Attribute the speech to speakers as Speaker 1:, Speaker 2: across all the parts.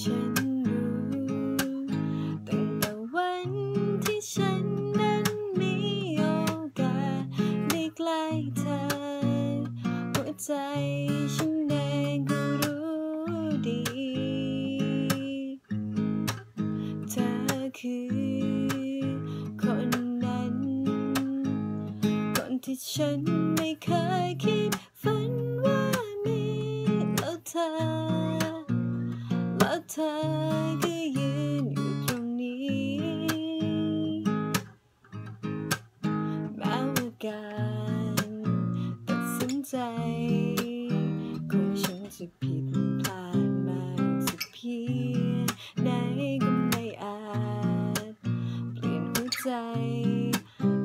Speaker 1: ฉันรู้ตั้งแต่วันที่ฉันนั้นมีโอกาสได้ใกล้เธอ หัวใจฉันเองก็รู้ดี เธอคือคนนั้น คนที่ฉันไม่เคยคิดฝัน และเธอก็ยืนอยู่ตรงนี้แม้ว่าการตัดสินใจของฉันจะผิดพลาดมากสักเพียงไหนก็ไม่อาจ เปลี่ยนหัวใจ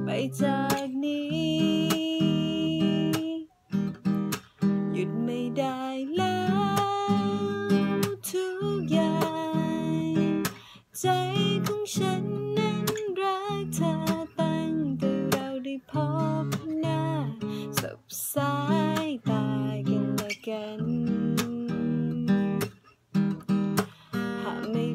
Speaker 1: ไปจากนี้ หยุดไม่ได้ upside back in again. How many